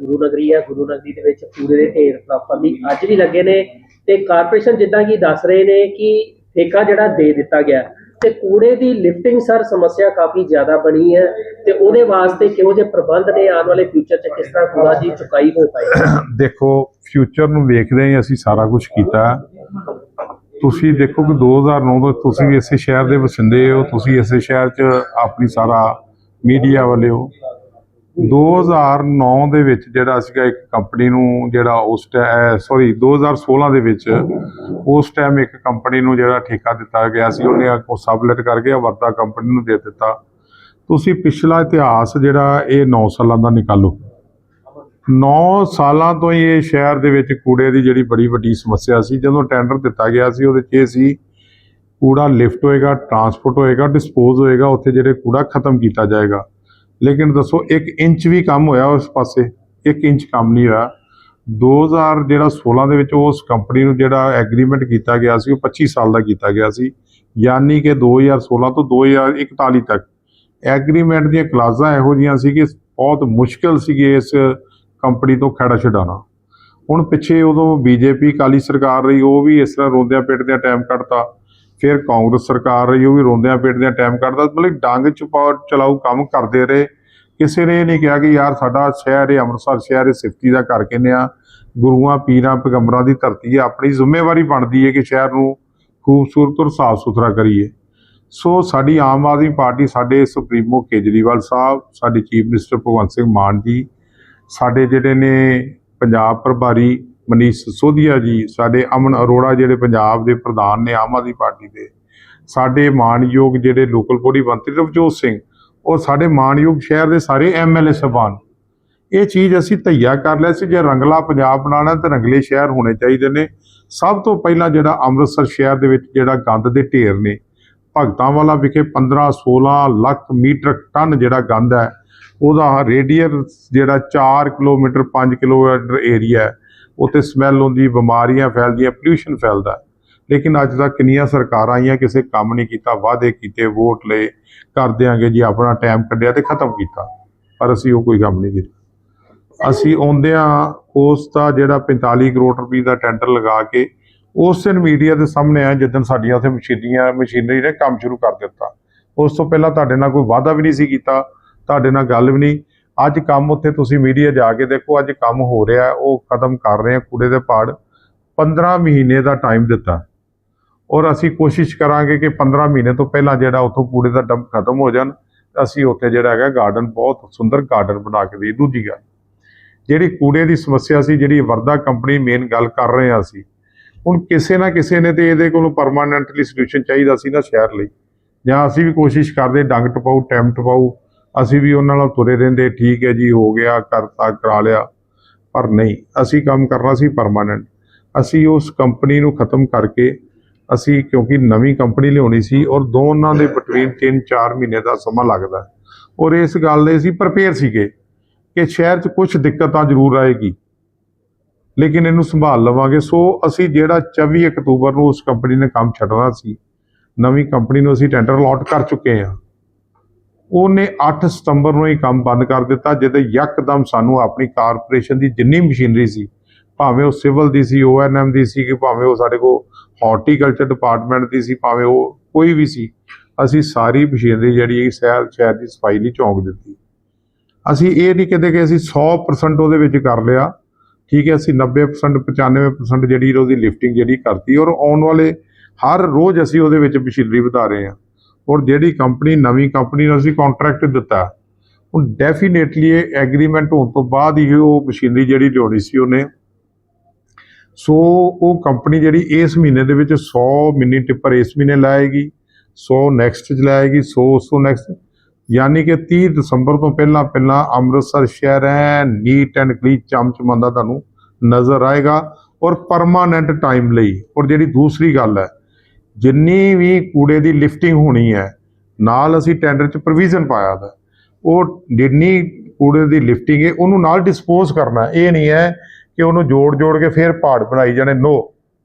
ਗੁਰੂ ਨਗਰੀ ਹੈ ਗੁਰੂ ਨਗਰੀ ਦੇ ਵਿੱਚ ਕੂੜੇ ਦੇ ਢੇਰ ਪ੍ਰਾਪਰਲੀ ਅੱਜ ਵੀ ਲੱਗੇ ਨੇ ਤੇ ਕਾਰਪੋਰੇਸ਼ਨ ਜਿੱਦਾਂ ਕਿ ਦੱਸ ਰਹੇ ਨੇ ਕਿ ਠੇਕਾ ਜਿਹੜਾ ਦੇ ਦਿੱਤਾ ਗਿਆ ਤੇ ਕੂੜੇ ਦੀ ਲਿਫਟਿੰਗ ਸਰ ਸਮੱਸਿਆ ਕਾਫੀ ਜ਼ਿਆਦਾ ਬਣੀ ਹੈ ਤੇ ਉਹਦੇ ਵਾਸਤੇ ਕਿਹੋ ਜਿਹੇ ਪ੍ਰਬੰਧ ਨੇ, ਆਉਣ ਵਾਲੇ ਫਿਊਚਰ 'ਚ ਕਿਸ ਤਰ੍ਹਾਂ ਕੂੜਾ ਦੀ ਚੁਕਾਈ ਹੋ ਪਾਏਗੀ? ਦੇਖੋ ਫਿਊਚਰ ਨੂੰ ਵੇਖਦੇ ਹੀ ਅਸੀਂ ਸਾਰਾ ਕੁਝ ਕੀਤਾ। ਤੁਸੀਂ ਦੇਖੋ ਕਿ 2009 ਤੋਂ ਤੁਸੀਂ ਇਸੇ ਸ਼ਹਿਰ ਦੇ ਵਸਿੰਦੇ ਹੋ, ਤੁਸੀਂ ਇਸੇ ਸ਼ਹਿਰ 'ਚ ਆਪਣੀ ਸਾਰਾ ਮੀਡੀਆ ਵਾਲੇ ਹੋ। 2009 ਦੇ ਵਿੱਚ ਜਿਹੜਾ ਸੀਗਾ ਇੱਕ ਕੰਪਨੀ ਨੂੰ ਜਿਹੜਾ ਉਸ ਟਾਈਮ ਸੌਰੀ 2016 ਦੇ ਵਿੱਚ ਉਸ ਟਾਈਮ ਇੱਕ ਕੰਪਨੀ ਨੂੰ ਜਿਹੜਾ ਠੇਕਾ ਦਿੱਤਾ ਗਿਆ ਸੀ, ਉਹਨੇ ਉਹ ਸਬਲੈਟ ਕਰਕੇ ਵਰਦਾ ਕੰਪਨੀ ਨੂੰ ਦੇ ਦਿੱਤਾ। ਤੁਸੀਂ ਪਿਛਲਾ ਇਤਿਹਾਸ ਜਿਹੜਾ ਇਹ 9 ਸਾਲਾਂ ਦਾ ਨਿਕਾਲੋ। 9 ਸਾਲਾਂ ਤੋਂ ਹੀ ਇਹ ਸ਼ਹਿਰ ਦੇ ਵਿੱਚ ਕੂੜੇ ਦੀ ਜਿਹੜੀ ਬੜੀ ਵੱਡੀ ਸਮੱਸਿਆ ਸੀ, ਜਦੋਂ ਟੈਂਡਰ ਦਿੱਤਾ ਗਿਆ ਸੀ, ਉਹਦੇ 'ਚ ਇਹ ਸੀ, ਕੂੜਾ ਲਿਫਟ ਹੋਏਗਾ ਟਰਾਂਸਪੋਰਟ ਹੋਏਗਾ ਡਿਸਪੋਜ਼ ਹੋਏਗਾ, ਉੱਥੇ ਜਿਹੜੇ ਕੂੜਾ ਖਤਮ ਕੀਤਾ ਜਾਏਗਾ। ਲੇਕਿਨ ਦੱਸੋ 1 ਇੰਚ ਵੀ ਕੰਮ ਹੋਇਆ ਉਸ ਪਾਸੇ? 1 ਇੰਚ ਕੰਮ ਨਹੀਂ ਹੋਇਆ। 2000 ਜਿਹੜਾ 16 ਦੇ ਵਿੱਚ ਉਸ ਕੰਪਨੀ ਨੂੰ ਜਿਹੜਾ ਐਗਰੀਮੈਂਟ ਕੀਤਾ ਗਿਆ ਸੀ, ਉਹ 25 ਸਾਲ ਦਾ ਕੀਤਾ ਗਿਆ ਸੀ। ਯਾਨੀ ਕਿ 2016 ਤੋਂ 2041 ਤੱਕ। ਐਗਰੀਮੈਂਟ ਦੀਆਂ ਕਲਾਜ਼ਾਂ ਇਹੋ ਜਿਹੀਆਂ ਸੀ ਕਿ ਬਹੁਤ ਮੁਸ਼ਕਲ ਸੀਗੇ ਇਸ ਕੰਪਨੀ ਤੋਂ ਖੜਾ ਛਡਾਉਣਾ। ਹੁਣ ਪਿੱਛੇ ਉਦੋਂ ਬੀਜੇਪੀ ਕਾਲੀ ਸਰਕਾਰ ਰਹੀ, ਉਹ ਵੀ ਇਸ ਤਰ੍ਹਾਂ ਰੋਂਦਿਆਂ ਪੇਟਦਿਆਂ ਟਾਈਮ ਕੱਢਤਾ। ਫਿਰ ਕਾਂਗਰਸ ਸਰਕਾਰ ਰਹੀ, ਉਹ ਵੀ ਰੋਂਦਿਆਂ ਪਿੱਟਦਿਆਂ ਟਾਈਮ ਕੱਢਦਾ ਮਤਲਬ ਡੰਗ ਚਪਾਉ ਚਲਾਊ ਕੰਮ ਕਰਦੇ ਰਹੇ। ਕਿਸੇ ਨੇ ਇਹ ਨਹੀਂ ਕਿਹਾ ਕਿ ਯਾਰ ਸਾਡਾ ਸ਼ਹਿਰ ਹੈ ਅੰਮ੍ਰਿਤਸਰ ਸ਼ਹਿਰ ਹੈ ਸਿਫਤੀ ਦਾ ਘਰ ਕਹਿੰਦੇ ਆ? ਗੁਰੂਆਂ, ਪੀਰਾਂ, ਪੈਗੰਬਰਾਂ ਦੀ ਧਰਤੀ ਹੈ, ਆਪਣੀ ਜ਼ਿੰਮੇਵਾਰੀ ਬਣਦੀ ਹੈ ਕਿ ਸ਼ਹਿਰ ਨੂੰ ਖੂਬਸੂਰਤ ਔਰ ਸਾਫ਼ ਸੁਥਰਾ ਕਰੀਏ। ਸੋ ਸਾਡੀ ਆਮ ਆਦਮੀ ਪਾਰਟੀ ਸਾਡੇ ਸੁਪਰੀਮੋ ਕੇਜਰੀਵਾਲ ਸਾਹਿਬ, ਸਾਡੇ ਚੀਫ ਮਿਨਿਸਟਰ ਭਗਵੰਤ ਸਿੰਘ ਮਾਨ ਜੀ, ਸਾਡੇ ਜਿਹੜੇ ਨੇ ਪੰਜਾਬ ਪ੍ਰਭਾਰੀ ਮਨੀਸ਼ ਸਿਸੋਦੀਆ ਜੀ, ਸਾਡੇ ਅਮਨ ਅਰੋੜਾ ਜਿਹੜੇ ਪੰਜਾਬ ਦੇ ਪ੍ਰਧਾਨ ਨੇ ਆਮ ਆਦਮੀ ਪਾਰਟੀ ਦੇ, ਸਾਡੇ ਮਾਨਯੋਗ ਜਿਹੜੇ ਲੋਕਲ ਬੋਡੀ ਮੰਤਰੀ ਰਵਜੋਤ ਸਿੰਘ ਉਹ ਸਾਡੇ ਮਾਨਯੋਗ ਸ਼ਹਿਰ ਦੇ ਸਾਰੇ ਐਮਐਲਏ ਸਭਾਨ ਇਹ ਚੀਜ਼ ਅਸੀਂ ਧਈਆ ਕਰ ਲਿਆ ਸੀ। ਜੇ ਰੰਗਲਾ ਪੰਜਾਬ ਬਣਾਉਣਾ ਤਾਂ ਰੰਗਲੇ ਸ਼ਹਿਰ ਹੋਣੇ ਚਾਹੀਦੇ ਨੇ। ਸਭ ਤੋਂ ਪਹਿਲਾਂ ਜਿਹੜਾ ਅੰਮ੍ਰਿਤਸਰ ਸ਼ਹਿਰ ਦੇ ਵਿੱਚ ਜਿਹੜਾ ਗੰਦ ਦੇ ਢੇਰ ਨੇ ਭਗਤਾਂ ਵਾਲਾ ਵਿਖੇ 15 16 ਲੱਖ ਮੀਟਰ ਟਨ ਜਿਹੜਾ ਗੰਦ ਹੈ, ਉਹਦਾ ਰੇਡੀਅਰ ਜਿਹੜਾ 4 ਕਿਲੋਮੀਟਰ 5 ਕਿਲੋਮੀਟਰ ਏਰੀਆ ਉੱਥੇ ਸਮੈਲ ਹੁੰਦੀ ਬਿਮਾਰੀਆਂ ਫੈਲਦੀਆਂ ਪੋਲਿਊਸ਼ਨ ਫੈਲਦਾ। ਲੇਕਿਨ ਅੱਜ ਤੱਕ ਕਿੰਨੀਆਂ ਸਰਕਾਰਾਂ ਆਈਆਂ, ਕਿਸੇ ਕੰਮ ਨਹੀਂ ਕੀਤਾ, ਵਾਅਦੇ ਕੀਤੇ, ਵੋਟ ਲਏ, ਕਰ ਦਿਆਂਗੇ ਜੀ, ਆਪਣਾ ਟਾਈਮ ਕੱਢਿਆ ਤੇ ਖਤਮ ਕੀਤਾ। ਪਰ ਅਸੀਂ ਉਹ ਕੋਈ ਕੰਮ ਨਹੀਂ ਕੀਤਾ। ਅਸੀਂ ਆਉਂਦਿਆਂ ਉਸ ਦਾ ਜਿਹੜਾ 45 ਕਰੋੜ ਰੁਪਏ ਦਾ ਟੈਂਡਰ ਲਗਾ ਕੇ, ਉਸ ਦਿਨ ਮੀਡੀਆ ਦੇ ਸਾਹਮਣੇ ਆਇਆ ਜਿੱਦਣ ਸਾਡੀਆਂ ਉੱਥੇ ਮਸ਼ੀਨੀਆਂ, ਮਸ਼ੀਨਰੀ ਨੇ ਕੰਮ ਸ਼ੁਰੂ ਕਰ ਦਿੱਤਾ। ਉਸ ਤੋਂ ਪਹਿਲਾਂ ਤੁਹਾਡੇ ਨਾਲ ਕੋਈ ਵਾਅਦਾ ਵੀ ਨਹੀਂ ਸੀ ਕੀਤਾ, ਤੁਹਾਡੇ ਨਾਲ ਗੱਲ ਵੀ ਨਹੀਂ। ਅੱਜ ਕੰਮ ਉੱਥੇ ਤੁਸੀਂ ਮੀਡੀਆ ਜਾ ਕੇ ਦੇਖੋ, ਅੱਜ ਕੰਮ ਹੋ ਰਿਹਾ, ਉਹ ਖਤਮ ਕਰ ਰਹੇ ਆ ਕੂੜੇ ਦੇ ਪਾੜ। 15 ਮਹੀਨੇ ਦਾ ਟਾਈਮ ਦਿੱਤਾ। ਔਰ ਅਸੀਂ ਕੋਸ਼ਿਸ਼ ਕਰਾਂਗੇ ਕਿ 15 ਮਹੀਨੇ ਤੋਂ ਪਹਿਲਾਂ ਜਿਹੜਾ ਉੱਥੋਂ ਕੂੜੇ ਦਾ ਡੰਪ ਖਤਮ ਹੋ ਜਾਣ, ਅਸੀਂ ਉੱਥੇ ਜਿਹੜਾ ਹੈਗਾ ਗਾਰਡਨ ਬਹੁਤ ਸੁੰਦਰ ਗਾਰਡਨ ਬਣਾ ਕੇ ਦੇ ਦੂਜੀ ਗੱਲ, ਜਿਹੜੀ ਕੂੜੇ ਦੀ ਸਮੱਸਿਆ ਸੀ, ਜਿਹੜੀ ਵਰਦਾ ਕੰਪਨੀ ਮੇਨ ਗੱਲ ਕਰ ਰਹੇ ਆ ਸੀ ਹੁਣ ਕਿਸੇ ਨਾ ਕਿਸੇ ਨੇ ਤੇ ਇਹਦੇ ਕੋਲੋਂ ਪਰਮਾਨੈਂਟਲੀ ਸੋਲੂਸ਼ਨ ਚਾਹੀਦਾ ਸੀ ਨਾ ਸ਼ਹਿਰ ਲਈ। ਜਾਂ ਅਸੀਂ ਵੀ ਕੋਸ਼ਿਸ਼ ਕਰਦੇ, ਡੰਗ ਟਪਾਊ ਟਾਈਮ ਟਪਾਊ, ਅਸੀਂ ਵੀ ਉਹਨਾਂ ਨਾਲ ਤੁਰੇ ਰਹਿੰਦੇ, ਠੀਕ ਹੈ ਜੀ, ਹੋ ਗਿਆ, ਕਰਤਾ, ਕਰਾ ਲਿਆ, ਪਰ ਨਹੀਂ, ਅਸੀਂ ਕੰਮ ਕਰਨਾ ਸੀ ਪਰਮਾਨੈਂਟ ਅਸੀਂ ਉਸ ਕੰਪਨੀ ਨੂੰ ਖਤਮ ਕਰਕੇ ਅਸੀਂ ਕਿਉਂਕਿ ਨਵੀਂ ਕੰਪਨੀ ਲਿਆਉਣੀ ਸੀ ਔਰ ਦੋਨਾਂ ਦੇ ਬਿਟਵੀਨ 3-4 ਮਹੀਨੇ ਦਾ ਸਮਾਂ ਲੱਗਦਾ ਔਰ ਇਸ ਗੱਲ ਦੇ ਅਸੀਂ ਪ੍ਰਪੇਅਰ ਸੀਗੇ ਕਿ ਸ਼ਹਿਰ 'ਚ ਕੁਝ ਦਿੱਕਤਾਂ ਜ਼ਰੂਰ ਆਏਗੀ। ਲੇਕਿਨ ਇਹਨੂੰ ਸੰਭਾਲ ਲਵਾਂਗੇ। ਸੋ ਅਸੀਂ ਜਿਹੜਾ 24 ਅਕਤੂਬਰ ਨੂੰ ਉਸ ਕੰਪਨੀ ਨੇ ਕੰਮ ਛੱਡਣਾ ਸੀ, ਨਵੀਂ ਕੰਪਨੀ ਨੂੰ ਅਸੀਂ ਟੈਂਡਰ ਅਲਾਟ ਕਰ ਚੁੱਕੇ ਹਾਂ। ਉਹਨੇ 8 ਸਤੰਬਰ ਨੂੰ ਇਹ ਕੰਮ ਬੰਦ ਕਰ ਦਿੱਤਾ, ਜਿਹਦੇ ਯਕਦਮ ਸਾਨੂੰ ਆਪਣੀ ਕਾਰਪੋਰੇਸ਼ਨ ਦੀ ਜਿੰਨੀ ਮਸ਼ੀਨਰੀ ਸੀ, ਭਾਵੇਂ ਉਹ ਸਿਵਲ ਦੀ ਸੀ ਓਐਨਐਮ ਦੀ ਸੀ ਕਿ ਭਾਵੇਂ ਉਹ ਸਾਡੇ ਕੋਲ ਹਾਰਟੀਕਲਚਰ ਡਿਪਾਰਟਮੈਂਟ ਦੀ ਸੀ, ਭਾਵੇਂ ਉਹ ਕੋਈ ਵੀ ਸੀ, ਅਸੀਂ ਸਾਰੀ ਮਸ਼ੀਨਰੀ ਜਿਹੜੀ ਹੈ ਸ਼ਹਿਰ ਸ਼ਹਿਰ ਦੀ ਸਫ਼ਾਈ ਲਈ ਝੋਂਕ ਦਿੱਤੀ। ਅਸੀਂ ਇਹ ਨਹੀਂ ਕਹਿੰਦੇ ਕਿ ਅਸੀਂ 100% ਉਹਦੇ ਵਿੱਚ ਕਰ ਲਿਆ, ਠੀਕ ਹੈ, ਅਸੀਂ 90% 95% ਜਿਹੜੀ ਉਹਦੀ ਲਿਫਟਿੰਗ ਜਿਹੜੀ ਕਰਤੀ, ਔਰ ਆਉਣ ਵਾਲੇ ਹਰ ਰੋਜ਼ ਅਸੀਂ ਉਹਦੇ ਵਿੱਚ ਮਸ਼ੀਨਰੀ ਵਧਾ ਰਹੇ ਹਾਂ। ਔਰ ਜਿਹੜੀ ਕੰਪਨੀ ਨਵੀਂ ਕੰਪਨੀ ਨੂੰ ਅਸੀਂ ਕੰਟਰੈਕਟ ਦਿੱਤਾ ਹੁਣ ਡੈਫੀਨੇਟਲੀ ਇਹ ਐਗਰੀਮੈਂਟ ਹੋਣ ਤੋਂ ਬਾਅਦ ਹੀ ਉਹ ਮਸ਼ੀਨਰੀ ਜਿਹੜੀ ਲਿਆਉਣੀ ਸੀ ਉਹਨੇ ਸੋ ਉਹ ਕੰਪਨੀ ਜਿਹੜੀ ਇਸ ਮਹੀਨੇ ਦੇ ਵਿੱਚ 100 ਮਿੰਨੀ ਟਿੱਪਰ ਇਸ ਮਹੀਨੇ ਲਾਏਗੀ 100 ਨੈਕਸਟ ਚ ਲਾਏਗੀ 100 ਉਸ ਨੈਕਸਟ ਯਾਨੀ ਕਿ 30 ਦਸੰਬਰ ਤੋਂ ਪਹਿਲਾਂ ਪਹਿਲਾਂ ਅੰਮ੍ਰਿਤਸਰ ਸ਼ਹਿਰ ਹੈ ਨੀਟ ਐਂਡ ਕਲੀਨ ਚਮਚਮਾਂਦਾ ਤੁਹਾਨੂੰ ਨਜ਼ਰ ਆਏਗਾ। ਔਰ ਪਰਮਾਨੈਂਟ ਟਾਈਮ ਲਈ, ਔਰ ਜਿਹੜੀ ਦੂਸਰੀ ਗੱਲ ਹੈ, ਜਿੰਨੀ ਵੀ ਕੂੜੇ ਦੀ ਲਿਫਟਿੰਗ ਹੋਣੀ ਹੈ, ਨਾਲ ਅਸੀਂ ਟੈਂਡਰ 'ਚ ਪ੍ਰੋਵੀਜ਼ਨ ਪਾਇਆ ਦਾ ਉਹ ਜਿੰਨੀ ਕੂੜੇ ਦੀ ਲਿਫਟਿੰਗ ਹੈ, ਉਹਨੂੰ ਨਾਲ ਡਿਸਪੋਜ਼ ਕਰਨਾ। ਇਹ ਨਹੀਂ ਹੈ ਕਿ ਉਹਨੂੰ ਜੋੜ ਜੋੜ ਕੇ ਫਿਰ ਪਹਾੜ ਬਣਾਈ ਜਾਣੇ। ਨੋ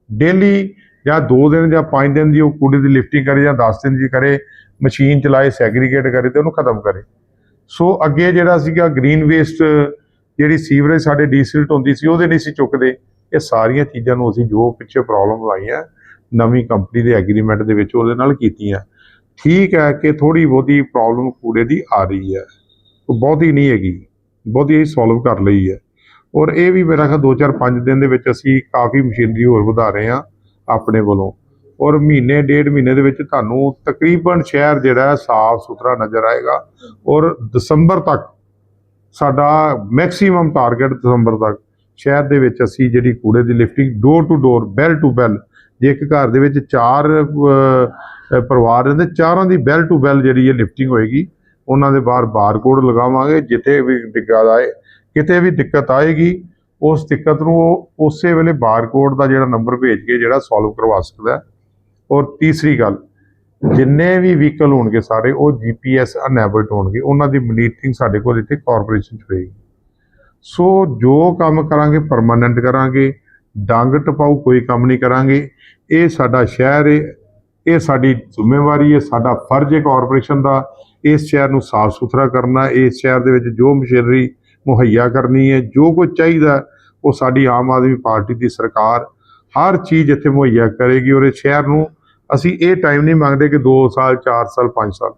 ਡੇਲੀ ਜਾਂ 2 ਦਿਨ ਜਾਂ 5 ਦਿਨ ਦੀ ਉਹ ਕੂੜੇ ਦੀ ਲਿਫਟਿੰਗ ਕਰੇ ਜਾਂ 10 ਦਿਨ ਦੀ ਕਰੇ, ਮਸ਼ੀਨ ਚਲਾਏ ਸੈਗਰੀਗੇਟ ਕਰੇ ਤੇ ਉਹਨੂੰ ਖਤਮ ਕਰੇ। ਸੋ ਅੱਗੇ ਜਿਹੜਾ ਸੀਗਾ ਗ੍ਰੀਨ ਵੇਸਟ ਜਿਹੜੀ ਸੀਵਰੇਜ ਸਾਡੇ ਡੀਸਿਲਟ ਹੁੰਦੀ ਸੀ, ਉਹਦੇ ਨਹੀਂ ਸੀ ਚੁੱਕਦੇ। ਇਹ ਸਾਰੀਆਂ ਚੀਜ਼ਾਂ ਨੂੰ ਅਸੀਂ ਜੋ ਪਿੱਛੇ ਪ੍ਰੋਬਲਮ ਆਈਆਂ ਨਵੀਂ ਕੰਪਨੀ ਦੇ ਐਗਰੀਮੈਂਟ ਦੇ ਵਿੱਚ ਉਹਦੇ ਨਾਲ ਕੀਤੀਆਂ। ਠੀਕ ਹੈ ਕਿ ਥੋੜੀ ਬਹੁਤੀ ਪ੍ਰੋਬਲਮ ਕੂੜੇ ਦੀ ਆ ਰਹੀ ਹੈ। ਉਹ ਬਹੁਤੀ ਨਹੀਂ ਹੈਗੀ, ਬਹੁਤੀ ਅਸੀਂ ਸੋਲਵ ਕਰ ਲਈ ਹੈ। ਔਰ ਇਹ ਵੀ ਮੇਰਾ ਖਿਆਲ 2-4-5 ਦਿਨ ਦੇ ਵਿੱਚ ਅਸੀਂ ਕਾਫੀ ਮਸ਼ੀਨਰੀ ਹੋਰ ਵਧਾ ਰਹੇ ਹਾਂ ਆਪਣੇ ਵੱਲੋਂ। ਔਰ ਮਹੀਨੇ, ਡੇਢ ਮਹੀਨੇ ਦੇ ਵਿੱਚ ਤੁਹਾਨੂੰ ਤਕਰੀਬਨ ਸ਼ਹਿਰ ਜਿਹੜਾ ਸਾਫ਼ ਸੁਥਰਾ ਨਜ਼ਰ ਆਏਗਾ। ਔਰ ਦਸੰਬਰ ਤੱਕ ਸਾਡਾ ਮੈਕਸਿਮਮ ਟਾਰਗੇਟ ਦਸੰਬਰ ਤੱਕ ਸ਼ਹਿਰ ਦੇ ਵਿੱਚ ਅਸੀਂ ਜਿਹੜੀ ਕੂੜੇ ਦੀ lifting door to door bell to bell ਜੇ ਇੱਕ ਘਰ ਦੇ ਵਿੱਚ ਚਾਰ ਪਰਿਵਾਰ ਰਹਿੰਦੇ, ਚਾਰਾਂ ਦੀ ਬੈਲ ਟੂ ਬੈਲ ਜਿਹੜੀ ਇਹ ਲਿਫਟਿੰਗ ਹੋਏਗੀ, ਉਹਨਾਂ ਦੇ ਬਾਹਰ ਬਾਰਕੋਡ ਲਗਾਵਾਂਗੇ, ਜਿੱਥੇ ਵੀ ਡਿੱਗਾ ਜਾਏ ਕਿਤੇ ਵੀ ਦਿੱਕਤ ਆਏਗੀ, ਉਸ ਦਿੱਕਤ ਨੂੰ ਉਹ ਉਸੇ ਵੇਲੇ ਬਾਰਕੋਡ ਦਾ ਜਿਹੜਾ ਨੰਬਰ ਭੇਜ ਕੇ ਜਿਹੜਾ ਸੋਲਵ ਕਰਵਾ ਸਕਦਾ ਔਰ ਤੀਸਰੀ ਗੱਲ, ਜਿੰਨੇ ਵੀ ਵਹੀਕਲ ਹੋਣਗੇ ਸਾਰੇ, ਉਹ ਜੀਪੀਐਸ ਅਨੇਬਲਡ ਹੋਣਗੇ। ਉਹਨਾਂ ਦੀ ਮਨੀਟਰਿੰਗ ਸਾਡੇ ਕੋਲ ਇੱਥੇ ਕਾਰਪੋਰੇਸ਼ਨ 'ਚ ਹੋਏਗੀ ਸੋ ਜੋ ਕੰਮ ਕਰਾਂਗੇ ਪਰਮਾਨੈਂਟ ਕਰਾਂਗੇ, ਡੰਗ ਟਪਾਊ ਕੋਈ ਕੰਮ ਨਹੀਂ ਕਰਾਂਗੇ। ਇਹ ਸਾਡਾ ਸ਼ਹਿਰ ਹੈ ਇਹ ਸਾਡੀ ਜ਼ਿੰਮੇਵਾਰੀ ਹੈ ਸਾਡਾ ਫਰਜ਼ ਹੈ ਕਾਰਪੋਰੇਸ਼ਨ ਦਾ। ਇਸ ਸ਼ਹਿਰ ਨੂੰ ਸਾਫ਼ ਸੁਥਰਾ ਕਰਨਾ, ਇਸ ਸ਼ਹਿਰ ਦੇ ਵਿੱਚ ਜੋ ਮਸ਼ੀਨਰੀ ਮੁਹੱਈਆ ਕਰਨੀ ਹੈ, ਜੋ ਕੁਝ ਚਾਹੀਦਾ ਉਹ ਸਾਡੀ ਆਮ ਆਦਮੀ ਪਾਰਟੀ ਦੀ ਸਰਕਾਰ ਹਰ ਚੀਜ਼ ਇੱਥੇ ਮੁਹੱਈਆ ਕਰੇਗੀ ਔਰ ਇਸ ਸ਼ਹਿਰ ਨੂੰ ਅਸੀਂ ਇਹ ਟਾਈਮ ਨਹੀਂ ਮੰਗਦੇ ਕਿ 2 ਸਾਲ 4 ਸਾਲ 5 ਸਾਲ।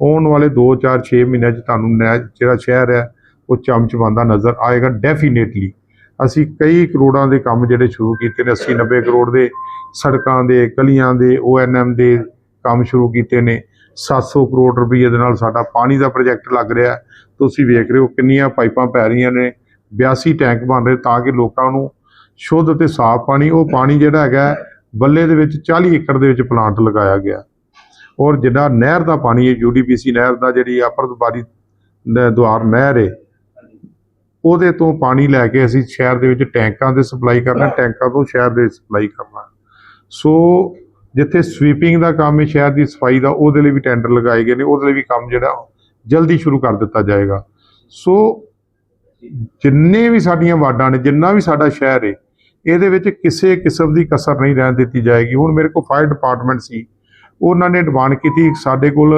ਆਉਣ ਵਾਲੇ 2 4 6 ਮਹੀਨਿਆਂ 'ਚ ਤੁਹਾਨੂੰ ਨੈ ਜਿਹੜਾ ਸ਼ਹਿਰ ਹੈ, ਉਹ ਚਮਚਮਾਂਦਾ ਨਜ਼ਰ ਆਏਗਾ ਡੈਫੀਨੇਟਲੀ ਅਸੀਂ ਕਈ ਕਰੋੜਾਂ ਦੇ ਕੰਮ ਜਿਹੜੇ ਸ਼ੁਰੂ ਕੀਤੇ ਨੇ 80 90 ਕਰੋੜ ਦੇ ਸੜਕਾਂ ਦੇ, ਗਲੀਆਂ ਦੇ ਓਐਨਐਮ ਦੇ ਕੰਮ ਸ਼ੁਰੂ ਕੀਤੇ ਨੇ। 700 ਕਰੋੜ ਰੁਪਏ ਦੇ ਨਾਲ ਸਾਡਾ ਪਾਣੀ ਦਾ ਪ੍ਰੋਜੈਕਟ ਲੱਗ ਰਿਹਾ ਤੁਸੀਂ ਵੇਖ ਰਹੇ ਹੋ ਕਿੰਨੀਆਂ ਪਾਈਪਾਂ ਪੈ ਰਹੀਆਂ ਨੇ। 82 ਟੈਂਕ ਬਣ ਰਹੇ ਤਾਂ ਕਿ ਲੋਕਾਂ ਨੂੰ ਸ਼ੁੱਧ ਤੇ ਸਾਫ਼ ਪਾਣੀ, ਉਹ ਪਾਣੀ ਜਿਹੜਾ ਹੈਗਾ ਬੱਲੇ ਦੇ ਵਿੱਚ 40 ਏਕੜ ਦੇ ਵਿੱਚ ਪਲਾਂਟ ਲਗਾਇਆ ਗਿਆ ਔਰ ਜਿਹੜਾ ਨਹਿਰ ਦਾ ਪਾਣੀ ਹੈ ਯੂਡੀਪੀਸੀ ਨਹਿਰ ਦਾ ਜਿਹੜੀ ਅਪਰਦਬਾਰੀ ਦੁਆਰ ਨਹਿਰ ਹੈ, ਉਹਦੇ ਤੋਂ ਪਾਣੀ ਲੈ ਕੇ ਅਸੀਂ ਸ਼ਹਿਰ ਦੇ ਵਿੱਚ ਟੈਂਕਾਂ ਦੇ ਸਪਲਾਈ ਕਰਨਾ, ਟੈਂਕਾਂ ਤੋਂ ਸ਼ਹਿਰ ਦੇ ਸਪਲਾਈ ਕਰਨਾ। ਸੋ ਜਿੱਥੇ ਸਵੀਪਿੰਗ ਦਾ ਕੰਮ ਹੈ, ਸ਼ਹਿਰ ਦੀ ਸਫ਼ਾਈ ਦਾ, ਉਹਦੇ ਲਈ ਵੀ ਟੈਂਡਰ ਲਗਾਏ ਗਏ ਨੇ, ਉਹਦੇ ਲਈ ਵੀ ਕੰਮ ਜਿਹੜਾ ਜਲਦੀ ਸ਼ੁਰੂ ਕਰ ਦਿੱਤਾ ਜਾਏਗਾ। ਸੋ ਜਿੰਨੇ ਵੀ ਸਾਡੀਆਂ ਵਾਰਡਾਂ ਨੇ, ਜਿੰਨਾ ਵੀ ਸਾਡਾ ਸ਼ਹਿਰ ਹੈ, ਇਹਦੇ ਵਿੱਚ ਕਿਸੇ ਕਿਸਮ ਦੀ ਕਸਰ ਨਹੀਂ ਰਹਿਣ ਦਿੱਤੀ ਜਾਏਗੀ। ਹੁਣ ਮੇਰੇ ਕੋਲ ਫਾਇਰ ਡਿਪਾਰਟਮੈਂਟ ਸੀ, ਉਹਨਾਂ ਨੇ ਡਿਮਾਂਡ ਕੀਤੀ, ਸਾਡੇ ਕੋਲ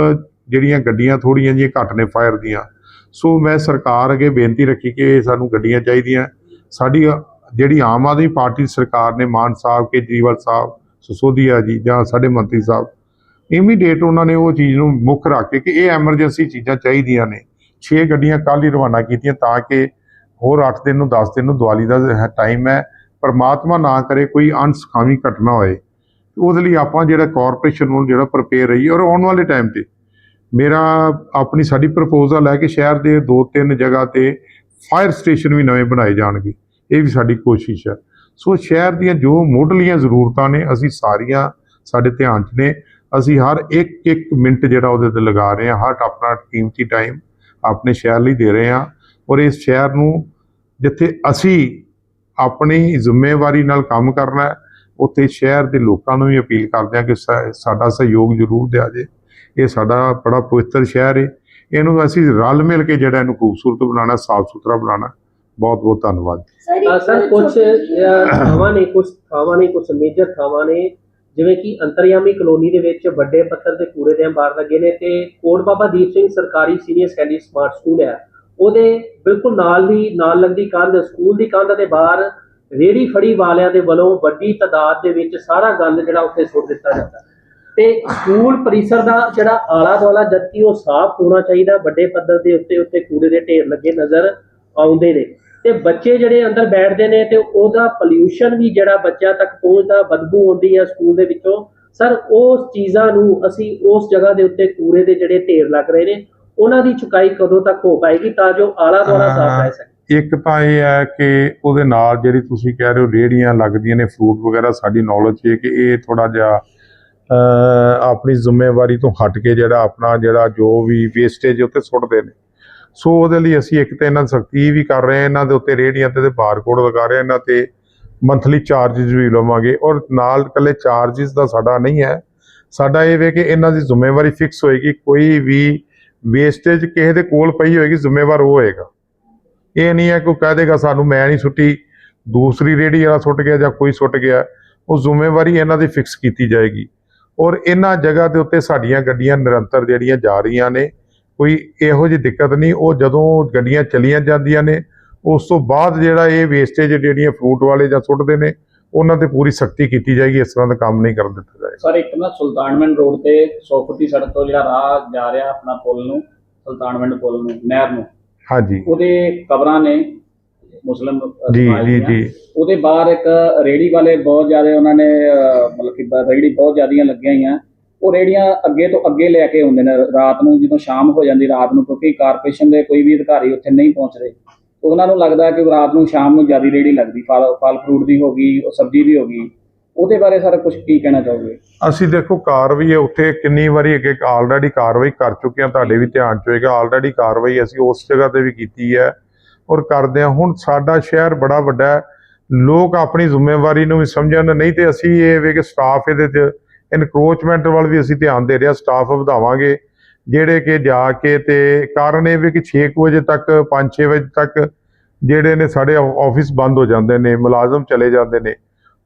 ਜਿਹੜੀਆਂ ਗੱਡੀਆਂ ਥੋੜੀਆਂ ਜਿਹੀਆਂ ਘੱਟ ਨੇ ਫਾਇਰ ਦੀਆਂ। ਸੋ ਮੈਂ ਸਰਕਾਰ ਅੱਗੇ ਬੇਨਤੀ ਰੱਖੀ ਕਿ ਸਾਨੂੰ ਗੱਡੀਆਂ ਚਾਹੀਦੀਆਂ। ਸਾਡੀ ਜਿਹੜੀ ਆਮ ਆਦਮੀ ਪਾਰਟੀ ਦੀ ਸਰਕਾਰ ਨੇ, ਮਾਨ ਸਾਹਿਬ ਕੇਜਰੀਵਾਲ ਸਾਹਿਬ ਸਸੋਦੀਆ ਜੀ ਜਾਂ ਸਾਡੇ ਮੰਤਰੀ ਸਾਹਿਬ। ਇਮੀਡੀਏਟ ਉਹਨਾਂ ਨੇ ਉਹ ਚੀਜ਼ ਨੂੰ ਮੁੱਖ ਰੱਖ ਕੇ ਕਿ ਇਹ ਐਮਰਜੈਂਸੀ ਚੀਜ਼ਾਂ ਚਾਹੀਦੀਆਂ ਨੇ। 6 ਗੱਡੀਆਂ ਕੱਲ੍ਹ ਹੀ ਰਵਾਨਾ ਕੀਤੀਆਂ ਤਾਂ ਕਿ ਹੋਰ 8 ਦਿਨ ਨੂੰ 10 ਦਿਨ ਨੂੰ ਦੀਵਾਲੀ ਦਾ ਟਾਈਮ ਹੈ। ਪਰਮਾਤਮਾ ਨਾ ਕਰੇ ਕੋਈ ਅਣਸੁਖਾਵੀ ਘਟਨਾ ਹੋਏ। ਉਹਦੇ ਲਈ ਆਪਾਂ ਜਿਹੜਾ ਕਾਰਪੋਰੇਸ਼ਨ ਨੂੰ ਜਿਹੜਾ ਪ੍ਰਪੇਅਰ ਰਹੀ ਔਰ ਆਉਣ ਵਾਲੇ ਟਾਈਮ ਤੇ। ਮੇਰਾ ਆਪਣੀ ਸਾਡੀ ਪ੍ਰਪੋਜ਼ਲ ਹੈ ਕਿ ਸ਼ਹਿਰ ਦੇ ਦੋ ਤਿੰਨ ਜਗ੍ਹਾ ਤੇ ਫਾਇਰ ਸਟੇਸ਼ਨ ਵੀ ਨਵੇਂ ਬਣਾਏ ਜਾਣਗੇ। ਇਹ ਵੀ ਸਾਡੀ ਕੋਸ਼ਿਸ਼ ਹੈ। ਸੋ ਸ਼ਹਿਰ ਦੀਆਂ ਜੋ ਮੁੱਢਲੀਆਂ ਜ਼ਰੂਰਤਾਂ ਨੇ, ਅਸੀਂ ਸਾਰੀਆਂ ਸਾਡੇ ਧਿਆਨ 'ਚ ਨੇ। ਅਸੀਂ ਹਰ ਇੱਕ ਇੱਕ ਮਿੰਟ ਜਿਹੜਾ ਉਹਦੇ ਤੇ ਲਗਾ ਰਹੇ ਹਾਂ, ਹਰ ਆਪਣਾ ਕੀਮਤੀ ਟਾਈਮ ਆਪਣੇ ਸ਼ਹਿਰ ਲਈ ਦੇ ਰਹੇ ਹਾਂ। ਔਰ ਇਸ ਸ਼ਹਿਰ ਨੂੰ ਜਿੱਥੇ ਅਸੀਂ ਆਪਣੀ ਜ਼ਿੰਮੇਵਾਰੀ ਨਾਲ ਕੰਮ ਕਰਨਾ ਹੈ, ਉੱਥੇ ਸ਼ਹਿਰ ਦੇ ਲੋਕਾਂ ਨੂੰ ਵੀ ਅਪੀਲ ਕਰਦੇ ਹਾਂ ਕਿ ਸਾ- ਸਾਡਾ ਸਹਿਯੋਗ ਜ਼ਰੂਰ ਦਿਆ ਜੇ। ਇਹ ਸਾਡਾ ਬੜਾ ਪਵਿੱਤਰ ਸ਼ਹਿਰ ਹੈ ਇਹਨੂੰ ਅਸੀਂ ਰਲ ਮਿਲ ਕੇ ਜਿਹੜਾ ਇਹਨੂੰ ਖੂਬਸੂਰਤ ਬਣਾਉਣਾ, ਸਾਫ਼ ਸੁਥਰਾ ਬਣਾਉਣਾ। ਬਹੁਤ ਬਹੁਤ ਧੰਨਵਾਦ ਸਰ ਕੁਝ ਥਾਵਾਂ ਨੇ ਕੁਝ ਥਾਵਾਂ ਨੇ ਕੁਝ ਮੇਜਰ ਥਾਵਾਂ ਨੇ ਜਿਵੇਂ ਕਿ ਅੰਤਰਯਾਮੀ ਕਲੋਨੀ ਦੇ ਵਿੱਚ ਵੱਡੇ ਪੱਥਰ ਦੇ ਕੂੜੇ ਦੇ ਅੰਬਾਰ ਲੱਗੇ ਨੇ ਤੇ ਕੋਟ ਬਾਬਾ ਦੀਪ ਸਿੰਘ ਸਰਕਾਰੀ ਸੀਨੀਅਰ ਸੈਕੰਡਰੀ ਸਮਾਰਟ ਸਕੂਲ ਹੈ। ਉਹਦੇ ਬਿਲਕੁਲ ਨਾਲ ਹੀ ਨਾਲ ਲੱਗਦੀ ਕੰਧ ਸਕੂਲ ਦੀ ਕੰਧ ਦੇ ਬਾਹਰ ਰੇੜੀ ਫੜੀ ਵਾਲਿਆਂ ਦੇ ਵੱਲੋਂ ਵੱਡੀ ਤਾਦਾਦ ਦੇ ਵਿੱਚ ਸਾਰਾ ਗੰਦ ਜਿਹੜਾ ਉੱਥੇ ਸੁੱਟ ਦਿੱਤਾ ਜਾਂਦਾ। ਤੇ ਸਕੂਲ ਪਰਿਸਰ ਦਾ ਜਿਹੜਾ ਆਲਾ ਦੁਆਲਾ ਜਦਕਿ ਉਹ ਸਾਫ਼ ਹੋਣਾ ਚਾਹੀਦਾ ਵੱਡੇ ਪੱਧਰ ਦੇ ਉੱਤੇ ਉੱਤੇ ਕੂੜੇ ਦੇ ਢੇਰ ਲੱਗੇ ਨਜ਼ਰ ਆਉਂਦੇ ਨੇ। ਤੇ ਬੱਚੇ ਜਿਹੜੇ ਅੰਦਰ ਬੈਠਦੇ ਨੇ ਤੇ ਉਹਦਾ ਪੋਲਿਊਸ਼ਨ ਵੀ ਜਿਹੜਾ ਬੱਚਿਆਂ ਤੱਕ ਪਹੁੰਚਦਾ ਬਦਬੂ ਆਉਂਦੀ ਹੈ ਸਕੂਲ ਦੇ ਵਿੱਚੋਂ। ਸਰ ਉਸ ਚੀਜ਼ਾਂ ਨੂੰ ਅਸੀਂ ਉਸ ਜਗ੍ਹਾ ਦੇ ਉੱਤੇ ਕੂੜੇ ਦੇ ਜਿਹੜੇ ਢੇਰ ਲੱਗ ਰਹੇ ਨੇ ਉਹਨਾਂ ਦੀ ਚੁਕਾਈ ਕਦੋਂ ਤੱਕ ਹੋ ਪਾਏਗੀ ਤਾਂ ਜੋ ਆਲਾ ਦੁਆਲਾ ਸਾਫ਼ ਰਹਿ ਸਕੇ? ਇੱਕ ਤਾਂ ਇਹ ਹੈ ਕਿ ਉਹਦੇ ਨਾਲ ਜਿਹੜੀ ਤੁਸੀਂ ਕਹਿ ਰਹੇ ਹੋ ਰੇੜੀਆਂ ਲੱਗਦੀਆਂ ਨੇ ਫਰੂਟ ਵਗੈਰਾ ਸਾਡੀ ਨੌਲੇਜ ਹੈ ਕਿ ਇਹ ਥੋੜਾ ਜਿਹਾ ਆਪਣੀ ਜ਼ਿੰਮੇਵਾਰੀ ਤੋਂ ਹਟ ਕੇ ਜਿਹੜਾ ਆਪਣਾ ਜਿਹੜਾ ਜੋ ਵੀ ਵੇਸਟੇਜ ਉੱਤੇ ਸੁੱਟਦੇ ਨੇ। ਸੋ ਉਹਦੇ ਲਈ ਅਸੀਂ ਇੱਕ ਤੇ ਇਹਨਾਂ ਸਖਤੀ ਵੀ ਕਰ ਰਹੇ ਹਾਂ, ਇਹਨਾਂ ਦੇ ਉੱਤੇ ਰੇਹੜੀਆਂ ਤੇ ਬਾਰਕੋਡ ਲਗਾ ਰਹੇ ਇਹਨਾਂ ਤੇ ਮੰਥਲੀ ਚਾਰजेस ਵੀ ਲਵਾਂਗੇ ਔਰ ਨਾਲ ਕੱਲੇ ਚਾਰजेस ਦਾ ਸਾਡਾ ਨਹੀਂ ਹੈ। ਸਾਡਾ ਇਹ ਵੇ ਕਿ ਇਹਨਾਂ ਦੀ ਜ਼ਿੰਮੇਵਾਰੀ ਫਿਕਸ ਹੋਏਗੀ, ਕੋਈ ਵੀ ਵੇਸਟੇਜ ਕਿਸੇ ਦੇ ਕੋਲ ਪਈ ਹੋਏਗੀ, ਜ਼ਿੰਮੇਵਾਰ ਉਹ ਹੋਏਗਾ। ਇਹ ਨਹੀਂ ਹੈ ਕੋਈ ਕਹਿ ਦੇਗਾ, ਸਾਨੂੰ ਮੈਂ ਨਹੀਂ ਸੁੱਟੀ, ਦੂਸਰੀ ਰੇੜੀ ਵਾਲਾ ਸੁੱਟ ਗਿਆ ਜਾਂ ਕੋਈ ਸੁੱਟ ਗਿਆ। ਉਹ ਜ਼ਿੰਮੇਵਾਰੀ ਇਹਨਾਂ ਦੀ ਫਿਕਸ ਕੀਤੀ ਜਾਏਗੀ। ਔਰ ਇਹਨਾਂ ਜਗ੍ਹਾ ਦੇ ਉੱਤੇ ਸਾਡੀਆਂ ਗੱਡੀਆਂ ਨਿਰੰਤਰ ਜਿਹੜੀਆਂ ਜਾ ਰਹੀਆਂ ਨੇ ਕੋਈ ਇਹੋ ਜਿਹੀ ਦਿੱਕਤ ਨਹੀਂ ਉਹ ਜਦੋਂ ਗੱਡੀਆਂ ਚਲੀਆਂ ਜਾਂਦੀਆਂ ਨੇ ਉਸ ਤੋਂ ਬਾਅਦ ਜਿਹੜਾ ਇਹ ਵੇਸਟੇਜ ਜਿਹੜੀਆਂ ਫਰੂਟ ਵਾਲੇ ਜਾਂ ਸੁੱਟਦੇ ਨੇ ਉਹਨਾਂ ਤੇ ਪੂਰੀ ਸਖਤੀ ਕੀਤੀ ਜਾਏਗੀ ਇਸ ਤਰ੍ਹਾਂ ਦਾ ਕੰਮ ਨਹੀਂ ਕਰਨ ਦਿੱਤਾ ਜਾਏਗਾ ਸਰ ਇੱਕ ਨਾ ਸੁਲਤਾਨਵਿੰਡ ਰੋਡ ਤੇ 100 ਫੁੱਟੀ ਸੜਕ ਤੋਂ ਜਿਹੜਾ ਰਾਹ ਜਾ ਰਿਹਾ ਆਪਣਾ ਪੁਲ ਨੂੰ ਸੁਲਤਾਨਵਿੰਡ ਪੁਲ ਨੂੰ ਨਹਿਰ ਨੂੰ ਹਾਂਜੀ ਉਹਦੇ ਕਬਰਾਂ ਨੇ ਮੁਸਲਮ ਜੀ ਜੀ। ਜੀ ਉਹਦੇ ਬਾਹਰ ਇੱਕ ਰੇੜੀ ਵਾਲੇ ਬਹੁਤ ਜ਼ਿਆਦਾ ਉਹਨਾਂ ਨੇ ਮਤਲਬ ਕਿ ਰੇਹੜੀ ਬਹੁਤ ਜ਼ਿਆਦੀਆਂ ਲੱਗੀਆਂ ਹੋਈਆਂ ਉਹ ਰੇੜੀਆਂ ਅੱਗੇ ਤੋਂ ਅੱਗੇ ਲੈ ਕੇ ਆਉਂਦੇ ਨੇ ਰਾਤ ਨੂੰ, ਜਦੋਂ ਸ਼ਾਮ ਹੋ ਜਾਂਦੀ ਰਾਤ ਨੂੰ, ਕਿਉਂਕਿ ਕਾਰਪੋਰੇਸ਼ਨ ਦੇ ਕੋਈ ਵੀ ਅਧਿਕਾਰੀ ਉੱਥੇ ਨਹੀਂ ਪਹੁੰਚਦੇ ਉਹਨਾਂ ਨੂੰ ਲੱਗਦਾ ਕਿ ਰਾਤ ਨੂੰ ਸ਼ਾਮ ਨੂੰ ਜ਼ਿਆਦਾ ਰੇੜੀ ਲੱਗਦੀ, ਫਲ ਫਲ ਫਰੂਟ ਦੀ ਹੋ ਗਈ, ਉਹ ਸਬਜ਼ੀ ਦੀ ਹੋ ਗਈ। ਉਹਦੇ ਬਾਰੇ ਸਰ ਕੁਝ ਕੀ ਕਹਿਣਾ ਚਾਹੋਗੇ? ਅਸੀਂ ਦੇਖੋ ਕਾਰਵਾਈ ਹੈ, ਉੱਥੇ ਕਿੰਨੀ ਵਾਰੀ ਅੱਗੇ ਆਲਰੇਡੀ ਕਾਰਵਾਈ ਕਰ ਚੁੱਕੇ ਹਾਂ, ਤੁਹਾਡੇ ਵੀ ਧਿਆਨ ਚ ਹੋਏਗਾ ਆਲਰੇਡੀ ਕਾਰਵਾਈ ਅਸੀਂ ਉਸ ਜਗ੍ਹਾ ਤੇ ਵੀ ਕੀਤੀ ਹੈ। ਔਰ ਕਰਦੇ ਹਾਂ, ਹੁਣ ਸਾਡਾ ਸ਼ਹਿਰ ਬੜਾ ਵੱਡਾ ਹੈ, ਲੋਕ ਆਪਣੀ ਜ਼ਿੰਮੇਵਾਰੀ ਨੂੰ ਵੀ ਸਮਝਣ, ਨਹੀਂ ਤੇ ਅਸੀਂ ਇਹ ਵੇ ਕਿ ਸਟਾਫ ਇਹਦੇ ਚ ਇਨਕਰੋਚਮੈਂਟ ਵੱਲ ਵੀ ਅਸੀਂ ਧਿਆਨ ਦੇ ਰਿਹਾ ਸਟਾਫ ਵਧਾਵਾਂਗੇ ਜਿਹੜੇ ਕਿ ਜਾ ਕੇ ਤੇ ਕਾਰਨ ਇਹ ਵੀ ਕਿ 6 ਵਜੇ ਤੱਕ 5-6 ਵਜੇ ਤੱਕ ਜਿਹੜੇ ਨੇ ਸਾਡੇ ਆਫਿਸ ਬੰਦ ਹੋ ਜਾਂਦੇ ਨੇ ਮੁਲਾਜ਼ਮ ਚਲੇ ਜਾਂਦੇ ਨੇ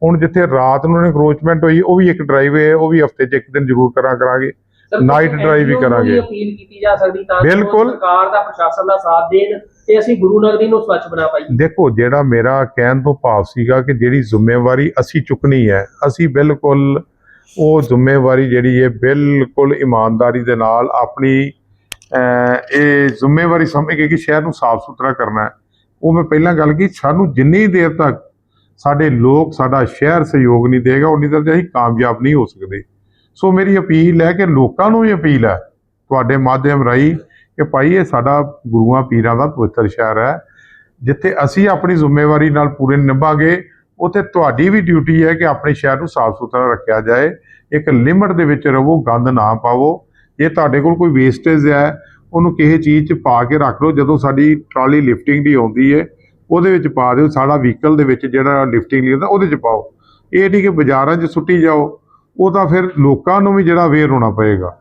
ਹੁਣ ਜਿੱਥੇ ਰਾਤ ਨੂੰ ਇਨਕਰੋਚਮੈਂਟ ਹੋਈ ਉਹ ਵੀ ਇੱਕ ਡਰਾਈਵ ਹੈ ਉਹ ਵੀ ਹਫ਼ਤੇ 'ਚ ਇੱਕ ਦਿਨ ਜ਼ਰੂਰ ਕਰਾਂ ਕਰਾਂਗੇ ਕੁਝ drive ਵੀ ਕਰਾਂਗੇ। ਅਪੀਲ ਕੀਤੀ ਜਾ ਸਕਦੀ ਤਾਂ ਬਿਲਕੁਲ। ਸਰਕਾਰ ਦਾ ਪ੍ਰਸ਼ਾਸਨ ਦਾ ਸਾਥ ਦੇਣ ਤੇ ਅਸੀਂ ਗੁਰੂ ਨਗਰੀ ਨੂੰ ਸਵੱਛ ਬਣਾ ਪਾਈਏ ਦੇਖੋ ਜਿਹੜਾ ਮੇਰਾ ਕਹਿਣ ਤੋਂ ਭਾਵ ਸੀਗਾ ਕਿ ਜਿਹੜੀ ਜ਼ਿੰਮੇਵਾਰੀ ਅਸੀਂ ਚੁੱਕਣੀ ਹੈ ਅਸੀਂ ਬਿਲਕੁਲ ਉਹ ਜ਼ਿੰਮੇਵਾਰੀ ਜਿਹੜੀ ਹੈ ਬਿਲਕੁਲ ਇਮਾਨਦਾਰੀ ਦੇ ਨਾਲ ਆਪਣੀ ਇਹ ਜ਼ਿੰਮੇਵਾਰੀ ਸਮਝ ਕੇ ਕਿ ਸ਼ਹਿਰ ਨੂੰ ਸਾਫ਼ ਸੁਥਰਾ ਕਰਨਾ ਹੈ। ਉਹ ਮੈਂ ਪਹਿਲਾਂ ਗੱਲ ਕੀਤੀ, ਸਾਨੂੰ ਜਿੰਨੀ ਦੇਰ ਤੱਕ ਸਾਡੇ ਲੋਕ, ਸਾਡਾ ਸ਼ਹਿਰ ਸਹਿਯੋਗ ਨਹੀਂ ਦੇਗਾ, ਉਨੀ ਦੇਰ ਤੱਕ ਅਸੀਂ ਕਾਮਯਾਬ ਨਹੀਂ ਹੋ ਸਕਦੇ। ਸੋ ਮੇਰੀ ਅਪੀਲ ਹੈ ਕਿ ਲੋਕਾਂ ਨੂੰ ਵੀ ਅਪੀਲ ਹੈ, ਤੁਹਾਡੇ ਮਾਧਿਅਮ ਰਾਹੀਂ ਕਿ ਭਾਈ ਇਹ ਸਾਡਾ ਗੁਰੂਆਂ, ਪੀਰਾਂ ਦਾ ਪਵਿੱਤਰ ਸ਼ਹਿਰ ਹੈ, ਜਿੱਥੇ ਅਸੀਂ ਆਪਣੀ ਜ਼ਿੰਮੇਵਾਰੀ ਨਾਲ ਪੂਰੇ ਨਿਭਾਂਗੇ। ਉੱਥੇ ਤੁਹਾਡੀ ਵੀ ਡਿਊਟੀ ਹੈ ਕਿ ਆਪਣੇ ਸ਼ਹਿਰ ਨੂੰ ਸਾਫ਼ ਸੁਥਰਾ ਰੱਖਿਆ ਜਾਏ, ਇੱਕ ਲਿਮਟ ਦੇ ਵਿੱਚ ਰਹੋ, ਗੰਦ ਨਾ ਪਾਵੋ। ਜੇ ਤੁਹਾਡੇ ਕੋਲ ਕੋਈ ਵੇਸਟੇਜ ਹੈ, ਉਹਨੂੰ ਕਿਸੇ ਚੀਜ਼ 'ਚ ਪਾ ਕੇ ਰੱਖ ਲਓ, ਜਦੋਂ ਸਾਡੀ ਟਰਾਲੀ ਲਿਫਟਿੰਗ ਦੀ ਆਉਂਦੀ ਹੈ, ਉਹਦੇ ਵਿੱਚ ਪਾ ਦਿਓ, ਸਾਡਾ ਵਹੀਕਲ ਦੇ ਵਿੱਚ ਜਿਹੜਾ ਲਿਫਟਿੰਗ ਲਈ ਹੁੰਦਾ, ਉਹਦੇ 'ਚ ਪਾਓ। ਇਹ ਨਹੀਂ ਕਿ ਬਾਜ਼ਾਰਾਂ 'ਚ ਸੁੱਟੀ ਜਾਓ, ਉਹ ਤਾਂ ਫਿਰ ਲੋਕਾਂ ਨੂੰ ਵੀ ਜਿਹੜਾ ਅਵੇਅਰ ਹੋਣਾ ਪਏਗਾ।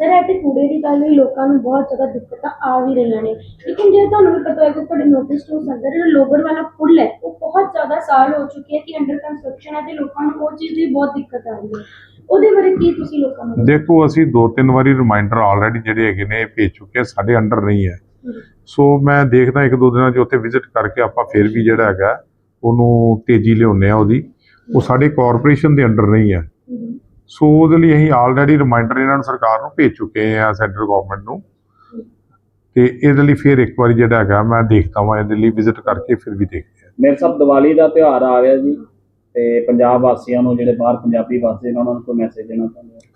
ਸਰ ਇਹ ਤੇ ਕੂੜੇ ਦੀ ਗੱਲ ਹੋਈ ਲੋਕਾਂ ਨੂੰ ਬਹੁਤ ਜ਼ਿਆਦਾ ਦਿੱਕਤਾਂ ਆ ਵੀ ਰਹੀਆਂ ਨੇ। ਲੇਕਿਨ ਜੇ ਤੁਹਾਨੂੰ ਵੀ ਪਤਾ ਹੈ ਕਿ ਤੁਹਾਡੇ ਨੋਟਿਸ ਤੋਂ ਸਕਦਾ ਜਿਹੜਾ ਲੋਗੜ ਵਾਲਾ ਪੁਲ ਹੈ ਉਹ ਬਹੁਤ ਜ਼ਿਆਦਾ ਸਾਲ ਹੋ ਚੁੱਕੇ ਹੈ ਕਿ ਅੰਡਰ ਕੰਸਟਰਕਸ਼ਨ ਹੈ ਤੇ ਲੋਕਾਂ ਨੂੰ ਉਹ ਚੀਜ਼ ਦੀ ਬਹੁਤ ਦਿੱਕਤ ਆ ਰਹੀ ਹੈ। ਉਹਦੇ ਬਾਰੇ ਕੀ ਤੁਸੀਂ ਲੋਕਾਂ ਨੂੰ ਦੇਖੋ ਅਸੀਂ ਦੋ ਤਿੰਨ ਵਾਰੀ ਰਿਮਾਈਂਡਰ ਆਲਰੇਡੀ ਜਿਹੜੇ ਹੈਗੇ ਨੇ ਭੇਜ ਚੁੱਕੇ ਸਾਡੇ ਅੰਡਰ ਨਹੀਂ ਹੈ। ਸੋ ਮੈਂ ਦੇਖਦਾ ਇੱਕ ਦੋ ਦਿਨਾਂ 'ਚ ਉੱਥੇ ਵਿਜ਼ਿਟ ਕਰਕੇ ਆਪਾਂ ਫਿਰ ਵੀ ਜਿਹੜਾ ਹੈਗਾ ਉਹਨੂੰ ਤੇਜ਼ੀ ਲਿਆਉਂਦੇ ਆ ਉਹਦੀ। ਉਹ ਸਾਡੇ ਕਾਰਪੋਰੇਸ਼ਨ ਦੇ ਅੰਡਰ ਨਹੀਂ ਹੈ। ਸੋ ਉਹਦੇ ਲਈ ਅਸੀਂ ਆਲਰੇਡੀ ਰਿਮਾਈਂਡਰ ਇਹਨਾਂ ਨੂੰ ਸਰਕਾਰ ਨੂੰ ਭੇਜ ਚੁੱਕੇ ਆ ਸੈਂਟਰ ਗਵਰਨਮੈਂਟ ਨੂੰ। ਤੇ ਇਹਦੇ ਲਈ ਫਿਰ ਇੱਕ ਵਾਰੀ ਜਿਹੜਾ ਹੈਗਾ ਮੈਂ ਦੇਖਦਾ ਵਾਂ ਇਹਦੇ ਲਈ ਵਿਜ਼ਿਟ ਕਰਕੇ ਫਿਰ ਵੀ ਦੇਖਦੇ ਹਾਂ। ਮੇਰੇ ਸਾਹਿਬ ਦੀਵਾਲੀ ਦਾ ਤਿਉਹਾਰ ਆ ਰਿਹਾ ਜੀ ਤੇ ਪੰਜਾਬ ਵਾਸੀਆਂ ਨੂੰ ਜਿਹੜੇ ਬਾਹਰ ਪੰਜਾਬੀ ਵਸਦੇ ਨੇ ਉਹਨਾਂ ਨੂੰ ਕੋਈ ਮੈਸੇਜ ਦੇਣਾ ਚਾਹੁੰਦੇ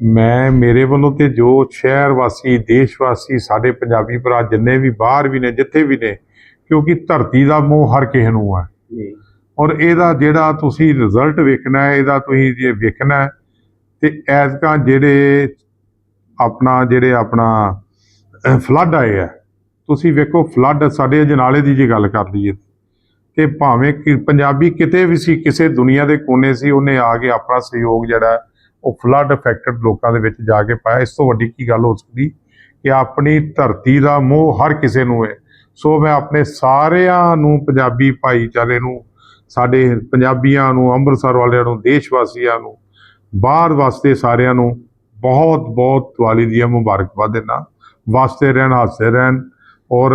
ਮੈਂ ਮੇਰੇ ਵੱਲੋਂ ਤੇ ਜੋ ਸ਼ਹਿਰ ਵਾਸੀ ਦੇਸ਼ ਵਾਸੀ ਸਾਡੇ ਪੰਜਾਬੀ ਭਰਾ ਜਿੰਨੇ ਵੀ ਬਾਹਰ ਵੀ ਨੇ ਜਿੱਥੇ ਵੀ ਨੇ ਕਿਉਂਕਿ ਧਰਤੀ ਦਾ ਮੋਹ ਹਰ ਕਿਸੇ ਨੂੰ ਜੀ। ਔਰ ਇਹਦਾ ਜਿਹੜਾ ਤੁਸੀਂ ਰਿਜ਼ਲਟ ਵੇਖਣਾ ਹੈ ਇਹਦਾ ਤੁਸੀਂ ਜੇ ਵੇਖਣਾ ਹੈ, ਤੇ ਐਤਕਾਂ ਜਿਹੜੇ ਆਪਣਾ ਜਿਹੜੇ ਆਪਣਾ ਫਲੱਡ ਆਏ ਆ ਤੁਸੀਂ ਵੇਖੋ ਫਲੱਡ ਸਾਡੇ ਅਜਨਾਲੇ ਦੀ ਜੇ ਗੱਲ ਕਰ ਲਈਏ ਤੇ ਭਾਵੇਂ ਕਿ ਪੰਜਾਬੀ ਕਿਤੇ ਵੀ ਸੀ ਕਿਸੇ ਦੁਨੀਆ ਦੇ ਕੋਨੇ ਸੀ ਉਹਨੇ ਆ ਕੇ ਆਪਣਾ ਸਹਿਯੋਗ ਜਿਹੜਾ ਉਹ ਫਲੱਡ ਅਫੈਕਟਡ ਲੋਕਾਂ ਦੇ ਵਿੱਚ ਜਾ ਕੇ ਪਾਇਆ। ਇਸ ਤੋਂ ਵੱਡੀ ਕੀ ਗੱਲ ਹੋ ਸਕਦੀ ਕਿ ਆਪਣੀ ਧਰਤੀ ਦਾ ਮੋਹ ਹਰ ਕਿਸੇ ਨੂੰ ਹੈ। ਸੋ ਮੈਂ ਆਪਣੇ ਸਾਰਿਆਂ ਨੂੰ ਪੰਜਾਬੀ ਭਾਈਚਾਰੇ ਨੂੰ ਸਾਡੇ ਪੰਜਾਬੀਆਂ ਨੂੰ ਅੰਮ੍ਰਿਤਸਰ ਵਾਲਿਆਂ ਨੂੰ ਦੇਸ਼ ਵਾਸੀਆਂ ਨੂੰ ਬਾਹਰ ਵਾਸਤੇ ਸਾਰਿਆਂ ਨੂੰ ਬਹੁਤ ਬਹੁਤ ਦੀਵਾਲੀ ਦੀਆਂ ਮੁਬਾਰਕਬਾਦ ਦੇਣਾ ਵਾਸਤੇ ਰਹਿਣ ਹਾਸੇ ਰਹਿਣ ਔਰ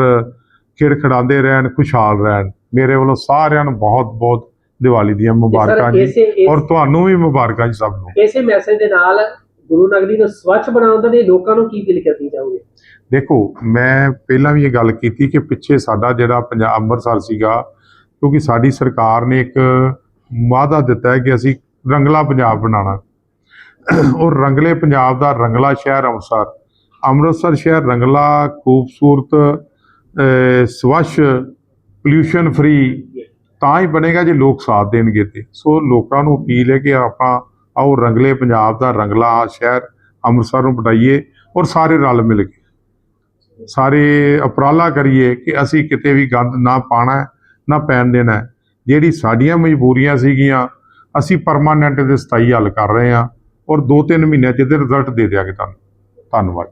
ਖਿੜਖੜਾਉਂਦੇ ਰਹਿਣ ਖੁਸ਼ਹਾਲ ਰਹਿਣ। ਮੇਰੇ ਵੱਲੋਂ ਸਾਰਿਆਂ ਨੂੰ ਬਹੁਤ ਬਹੁਤ ਦੀਵਾਲੀ ਦੀਆਂ ਮੁਬਾਰਕਾਂ ਜੀ ਔਰ ਤੁਹਾਨੂੰ ਵੀ ਮੁਬਾਰਕਾਂ ਜੀ ਸਭ ਨੂੰ। ਇਸੇ ਮੈਸੇਜ ਦੇ ਨਾਲ ਗੁਰੂ ਨਗਰੀ ਨੂੰ ਸਵੱਛ ਬਣਾਉਣ ਦੇ ਲੋਕਾਂ ਨੂੰ ਕੀ ਅਪੀਲ ਕਰਨੀ ਚਾਹੋਗੇ? ਦੇਖੋ ਮੈਂ ਪਹਿਲਾਂ ਵੀ ਇਹ ਗੱਲ ਕੀਤੀ ਕਿ ਪਿੱਛੇ ਸਾਡਾ ਜਿਹੜਾ ਪੰਜਾਬ ਅੰਮ੍ਰਿਤਸਰ ਸੀਗਾ ਕਿਉਂਕਿ ਸਾਡੀ ਸਰਕਾਰ ਨੇ ਇੱਕ ਵਾਅਦਾ ਦਿੱਤਾ ਹੈ ਕਿ ਅਸੀਂ ਰੰਗਲਾ ਪੰਜਾਬ ਬਣਾਉਣਾ। ਔਰ ਰੰਗਲੇ ਪੰਜਾਬ ਦਾ ਰੰਗਲਾ ਸ਼ਹਿਰ ਅੰਮ੍ਰਿਤਸਰ ਅੰਮ੍ਰਿਤਸਰ ਸ਼ਹਿਰ ਰੰਗਲਾ ਖੂਬਸੂਰਤ ਸਵੱਛ ਪੋਲਿਊਸ਼ਨ ਫ੍ਰੀ ਤਾਂ ਹੀ ਬਣੇਗਾ ਜੇ ਲੋਕ ਸਾਥ ਦੇਣਗੇ ਤੇ ਸੋ ਲੋਕਾਂ ਨੂੰ ਅਪੀਲ ਹੈ ਕਿ ਆਪਾਂ ਆਓ ਰੰਗਲੇ ਪੰਜਾਬ ਦਾ ਰੰਗਲਾ ਸ਼ਹਿਰ ਅੰਮ੍ਰਿਤਸਰ ਨੂੰ ਬਣਾਈਏ ਔਰ ਸਾਰੇ ਰਲ ਮਿਲ ਕੇ, ਸਾਰੇ ਉਪਰਾਲਾ ਕਰੀਏ ਕਿ ਅਸੀਂ ਕਿਤੇ ਵੀ ਗੰਦ ਨਾ ਪਾਣਾ ਨਾ ਪੈਣ ਦੇਣਾ ਜਿਹੜੀ ਸਾਡੀਆਂ ਮਜਬੂਰੀਆਂ ਸੀਗੀਆਂ, ਅਸੀਂ ਪਰਮਾਨੈਂਟ ਦੇ ਸਥਾਈ ਹੱਲ ਕਰ ਰਹੇ ਹਾਂ ਔਰ 2-3 ਮਹੀਨਿਆਂ ਚ ਇਹਦੇ ਰਿਜ਼ਲਟ ਦੇ ਦਿਆਂਗੇ ਤੁਹਾਨੂੰ। ਧੰਨਵਾਦ